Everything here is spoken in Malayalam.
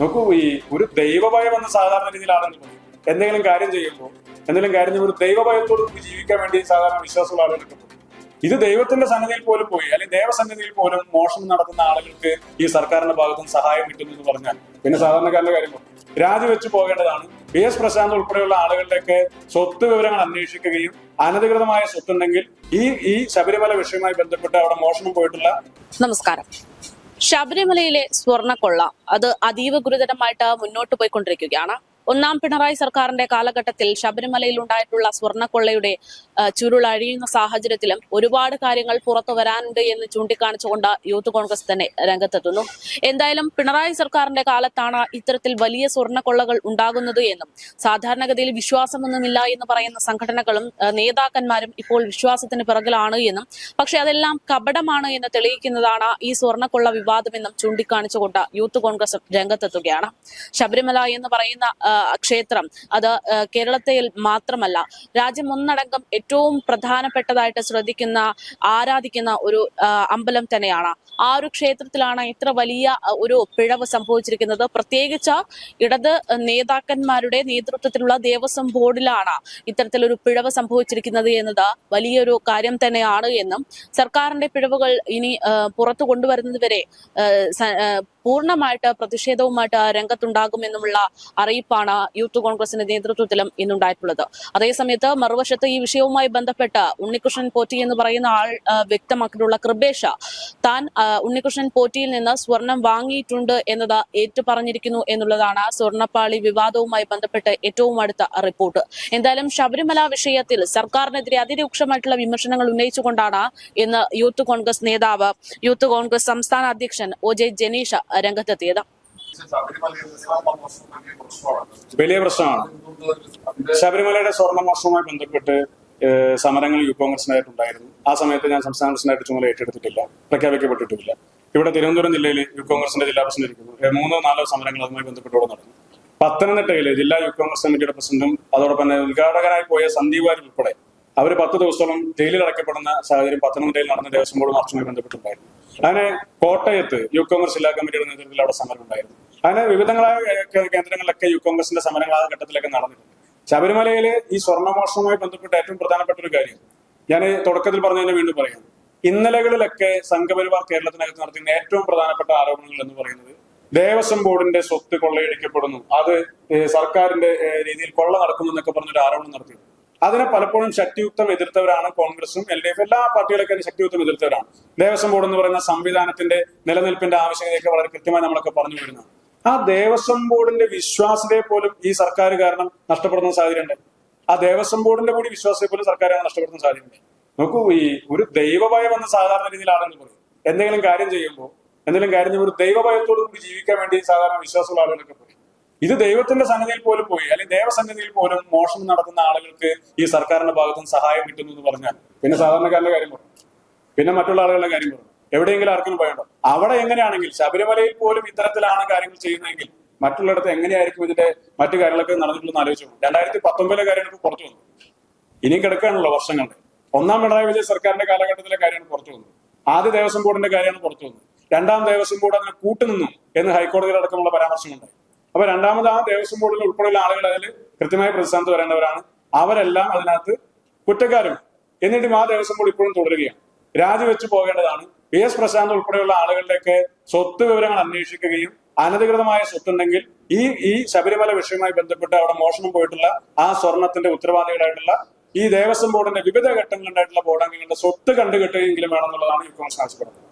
നോക്കൂ ഈ ഒരു ദൈവഭയം എന്ന് സാധാരണ രീതിയിൽ ആളുകൾ എന്തെങ്കിലും കാര്യം ചെയ്യുമ്പോൾ എന്തെങ്കിലും കാര്യം ചെയ്യുമ്പോൾ ഒരു ദൈവഭയത്തോട് കൂടി ജീവിക്കാൻ വേണ്ടി സാധാരണ വിശ്വാസമുള്ള ആളുകൾക്ക് ഇത് ദൈവത്തിന്റെ സന്നിധിയിൽ പോലും പോയി അല്ലെങ്കിൽ ദേവസന്നിധിയിൽ പോലും മോഷണം നടത്തുന്ന ആളുകൾക്ക് ഈ സർക്കാരിന്റെ ഭാഗത്തുനിന്ന് സഹായം കിട്ടുന്നു എന്ന് പറഞ്ഞാൽ പിന്നെ സാധാരണക്കാരന്റെ കാര്യം. രാജിവെച്ച് പോകേണ്ടതാണ്. പി എസ് പ്രശാന്ത് ഉൾപ്പെടെയുള്ള ആളുകളുടെയൊക്കെ സ്വത്ത് വിവരങ്ങൾ അന്വേഷിക്കുകയും അനധികൃതമായ സ്വത്തുണ്ടെങ്കിൽ ഈ ഈ ശബരിമല വിഷയവുമായി ബന്ധപ്പെട്ട് അവിടെ മോഷണം പോയിട്ടുള്ള നമസ്കാരം. ശബരിമലയിലെ സ്വർണക്കൊള്ള അത് അതീവ ഗുരുതരമായിട്ട് മുന്നോട്ട് പോയിക്കൊണ്ടിരിക്കുകയാണ്. ഒന്നാം പിണറായി സർക്കാരിന്റെ കാലഘട്ടത്തിൽ ശബരിമലയിൽ ഉണ്ടായിട്ടുള്ള സ്വർണക്കൊള്ളയുടെ ചുരുളഴിയുന്ന സാഹചര്യത്തിലും ഒരുപാട് കാര്യങ്ങൾ പുറത്തു വരാനുണ്ട് എന്ന് ചൂണ്ടിക്കാണിച്ചുകൊണ്ട് യൂത്ത് കോൺഗ്രസ് തന്നെ രംഗത്തെത്തുന്നു. എന്തായാലും പിണറായി സർക്കാരിന്റെ കാലത്താണ് ഇത്തരത്തിൽ വലിയ സ്വർണക്കൊള്ളകൾ ഉണ്ടാകുന്നത് എന്നും സാധാരണഗതിയിൽ വിശ്വാസമൊന്നുമില്ല എന്ന് പറയുന്ന സംഘടനകളും നേതാക്കന്മാരും ഇപ്പോൾ വിശ്വാസത്തിന് പിറകിലാണ് എന്നും പക്ഷെ അതെല്ലാം കപടമാണ് എന്ന് തെളിയിക്കുന്നതാണ് ഈ സ്വർണക്കൊള്ള വിവാദമെന്നും ചൂണ്ടിക്കാണിച്ചുകൊണ്ട് യൂത്ത് കോൺഗ്രസ് രംഗത്തെത്തുകയാണ്. ശബരിമല എന്ന് പറയുന്ന ക്ഷേത്രം. അത് കേരളത്തിൽ മാത്രമല്ല രാജ്യം ഒന്നടങ്കം ഏറ്റവും പ്രധാനപ്പെട്ടതായിട്ട് ശ്രദ്ധിക്കുന്ന ആരാധിക്കുന്ന ഒരു അമ്പലം തന്നെയാണ്. ആ ഒരു ക്ഷേത്രത്തിലാണ് ഇത്ര വലിയ ഒരു പിഴവ് സംഭവിച്ചിരിക്കുന്നത്. പ്രത്യേകിച്ച് ഇടത് നേതാക്കന്മാരുടെ നേതൃത്വത്തിലുള്ള ദേവസ്വം ബോർഡിലാണ് ഇത്തരത്തിലൊരു പിഴവ് സംഭവിച്ചിരിക്കുന്നത് എന്നത് വലിയൊരു കാര്യം തന്നെയാണ് എന്നും സർക്കാരിന്റെ പിഴവുകൾ ഇനി പുറത്തു കൊണ്ടുവരുന്നത് വരെ പൂർണമായിട്ട് പ്രതിഷേധവുമായിട്ട് രംഗത്തുണ്ടാകുമെന്നുമുള്ള അറിയിപ്പാണ് യൂത്ത് കോൺഗ്രസിന്റെ നേതൃത്വത്തിലും ഇന്നുണ്ടായിട്ടുള്ളത്. അതേസമയത്ത് മറുവശത്ത് ഈ വിഷയവുമായി ബന്ധപ്പെട്ട് ഉണ്ണികൃഷ്ണൻ പോറ്റി എന്ന് പറയുന്ന ആൾ വ്യക്തമാക്കിയിട്ടുള്ള കൃപേഷ താൻ ഉണ്ണികൃഷ്ണൻ പോറ്റിയിൽ നിന്ന് സ്വർണം വാങ്ങിയിട്ടുണ്ട് എന്നത് ഏറ്റുപറഞ്ഞിരിക്കുന്നു എന്നുള്ളതാണ് സ്വർണപ്പാളി വിവാദവുമായി ബന്ധപ്പെട്ട് ഏറ്റവും അടുത്ത റിപ്പോർട്ട്. എന്തായാലും ശബരിമല വിഷയത്തിൽ സർക്കാരിനെതിരെ അതിരൂക്ഷമായിട്ടുള്ള വിമർശനങ്ങൾ ഉന്നയിച്ചുകൊണ്ടാണ് ഇന്ന് യൂത്ത് കോൺഗ്രസ് നേതാവ് യൂത്ത് കോൺഗ്രസ് സംസ്ഥാന അധ്യക്ഷൻ ഒ ജെ ജനീഷ് രംഗത്തെത്തിയത്. വലിയ പ്രശ്നമാണ്. ശബരിമലയുടെ സ്വർണ മോഷണവുമായി ബന്ധപ്പെട്ട് സമരങ്ങൾ യൂത്ത് കോൺഗ്രസിനായിട്ടുണ്ടായിരുന്നു. ആ സമയത്ത് ഞാൻ സംസ്ഥാന പ്രസിഡന്റായിട്ട് ചുമതല ഏറ്റെടുത്തിട്ടില്ല. പ്രഖ്യാപിക്കപ്പെട്ടിട്ടില്ല. ഇവിടെ തിരുവനന്തപുരം ജില്ലയിൽ യൂത്ത് കോൺഗ്രസിന്റെ ജില്ലാ പ്രസിഡന്റ് ഇരിക്കുന്നു. മൂന്നോ നാലോ സമരങ്ങൾ അതുമായി ബന്ധപ്പെട്ട് നടന്നു. പത്തനംതിട്ടയിലെ ജില്ലാ യൂത്ത് കോൺഗ്രസ് കമ്മിറ്റിയുടെ പ്രസിഡന്റും അതോടൊപ്പം തന്നെ ഉദ്ഘാടകനായി പോയ സന്ദീപ് വാര്യർ ഉൾപ്പെടെ അവർ പത്ത് ദിവസത്തോളം ജയിലിൽ അടയ്ക്കപ്പെടുന്ന സാഹചര്യം പത്തനംതിട്ടയിൽ നടന്ന ദേവസ്വം ബോർഡ് മാർച്ചുമായി ബന്ധപ്പെട്ടുണ്ടായിരുന്നു. അങ്ങനെ കോട്ടയത്ത് യൂത്ത് കോൺഗ്രസ് ജില്ലാ കമ്മിറ്റിയുടെ നേതൃത്വത്തിൽ അവിടെ സമരം ഉണ്ടായിരുന്നു അങ്ങനെ വിവിധങ്ങളായ കേന്ദ്രങ്ങളിലൊക്കെ യു കോൺഗ്രസിന്റെ സമരങ്ങൾ ആ ഘട്ടത്തിലൊക്കെ നടന്നിട്ടുണ്ട്. ശബരിമലയിലെ ഈ സ്വർണമോഷണവുമായി ബന്ധപ്പെട്ട ഏറ്റവും പ്രധാനപ്പെട്ട ഒരു കാര്യം ഞാൻ തുടക്കത്തിൽ പറഞ്ഞതിനെ വീണ്ടും പറയാം. ഇന്നലകളിലൊക്കെ സംഘപരിവാർ കേരളത്തിനകത്ത് നടത്തുന്ന ഏറ്റവും പ്രധാനപ്പെട്ട ആരോപണങ്ങൾ എന്ന് പറയുന്നത് ദേവസ്വം ബോർഡിന്റെ സ്വത്ത് കൊള്ളയടിക്കപ്പെടുന്നു. അത് സർക്കാരിന്റെ രീതിയിൽ കൊള്ള നടക്കുന്നു എന്നൊക്കെ പറഞ്ഞൊരു ആരോപണം നടത്തി അതിനെ പലപ്പോഴും ശക്തിയുക്തം എതിർത്തവരാണ് കോൺഗ്രസും എൽ ഡി എഫ് എല്ലാ പാർട്ടികളൊക്കെ ശക്തിയുക്തം എതിർത്തവരാണ്. ദേവസ്വം ബോർഡ് എന്ന് പറയുന്ന സംവിധാനത്തിന്റെ നിലനിൽപ്പിന്റെ ആവശ്യകതയൊക്കെ വളരെ കൃത്യമായി നമ്മളൊക്കെ പറഞ്ഞു വരുന്നു ആ ദേവസ്വം ബോർഡിന്റെ വിശ്വാസ്യതയെ പോലും ഈ സർക്കാർ കാരണം നഷ്ടപ്പെടുന്ന സാഹചര്യമുണ്ട്. ആ ദേവസ്വം ബോർഡിന്റെ കൂടി വിശ്വാസത്തെ പോലും സർക്കാർ നഷ്ടപ്പെടുന്ന സാഹചര്യം ഉണ്ട് നോക്കൂ ഈ ഒരു ദൈവഭയം എന്ന സാധാരണ രീതിയിൽ ആളുകൾ പറയും. എന്തെങ്കിലും കാര്യം ചെയ്യുമ്പോൾ എന്തെങ്കിലും കാര്യം ഒരു ദൈവഭയത്തോട് കൂടി ജീവിക്കാൻ വേണ്ടി സാധാരണ വിശ്വാസമുള്ള ആളുകളൊക്കെ പറയും. ഇത് ദൈവത്തിന്റെ സംഗതിയിൽ പോലും പോയി അല്ലെങ്കിൽ ദേവസന്നിധിയിൽ പോലും മോഷണം നടത്തുന്ന ആളുകൾക്ക് ഈ സർക്കാരിന്റെ ഭാഗത്തുനിന്ന് സഹായം കിട്ടുന്നു എന്ന് പറഞ്ഞാൽ പിന്നെ സാധാരണക്കാരന്റെ കാര്യം പറഞ്ഞു പിന്നെ മറ്റുള്ള ആളുകളുടെ കാര്യം പറയും. എവിടെയെങ്കിലും ആർക്കും ഭയമുണ്ടോ? അവിടെ എങ്ങനെയാണെങ്കിൽ ശബരിമലയിൽ പോലും ഇത്തരത്തിലാണ് കാര്യങ്ങൾ ചെയ്യുന്നതെങ്കിൽ മറ്റുള്ളിടത്ത് എങ്ങനെയായിരിക്കും ഇതിന്റെ മറ്റു കാര്യങ്ങളൊക്കെ നടന്നിട്ടുണ്ടെന്ന് ആലോചിച്ചു രണ്ടായിരത്തി പത്തൊമ്പതിലെ കാര്യങ്ങൾ പുറത്തു വന്നു. ഇനിയും കിടക്കുകയാണല്ലോ വർഷങ്ങളുടെ ഒന്നാം പിണറായി വിജയൻ സർക്കാരിന്റെ കാലഘട്ടത്തിലെ കാര്യമാണ് പുറത്തു വന്നത് ആദ്യ ദേവസ്വം ബോർഡിന്റെ കാര്യമാണ് പുറത്തു വന്നത് രണ്ടാം ദേവസ്വം ബോർഡ് അതിനെ കൂട്ടുനിന്നു എന്ന് ഹൈക്കോടതിയിൽ അടക്കമുള്ള പരാമർശമുണ്ട് അപ്പൊ രണ്ടാമത് ആ ദേവസ്വം ബോർഡിൽ ഉൾപ്പെടെയുള്ള ആളുകൾ അതിൽ കൃത്യമായ പ്രതിസ്ഥാനത്ത് വരേണ്ടവരാണ്. അവരെല്ലാം അതിനകത്ത് കുറ്റക്കാരും. എന്നിട്ടും ആ ദേവസ്വം ബോർഡ് ഇപ്പോഴും തുടരുകയാണ്. രാജിവെച്ച് പോകേണ്ടതാണ് പി എസ് പ്രശാന്ത് ഉൾപ്പെടെയുള്ള ആളുകളുടെയൊക്കെ സ്വത്ത് വിവരങ്ങൾ അന്വേഷിക്കുകയും അനധികൃതമായ സ്വത്തുണ്ടെങ്കിൽ ഈ ഈ ശബരിമല വിഷയവുമായി ബന്ധപ്പെട്ട് അവിടെ മോഷണം പോയിട്ടുള്ള ആ സ്വർണത്തിന്റെ ഉത്തരവാദികളായിട്ടുള്ള ഈ ദേവസ്വം ബോർഡിന്റെ വിവിധ ഘട്ടങ്ങളിലായിട്ടുള്ള ബോർഡ് അംഗങ്ങളുടെ സ്വത്ത് കണ്ടുകെട്ടുകയെങ്കിലും വേണമെന്നുള്ളതാണ് യു കോൺഗ്രസ് ആവശ്യപ്പെടുന്നത്.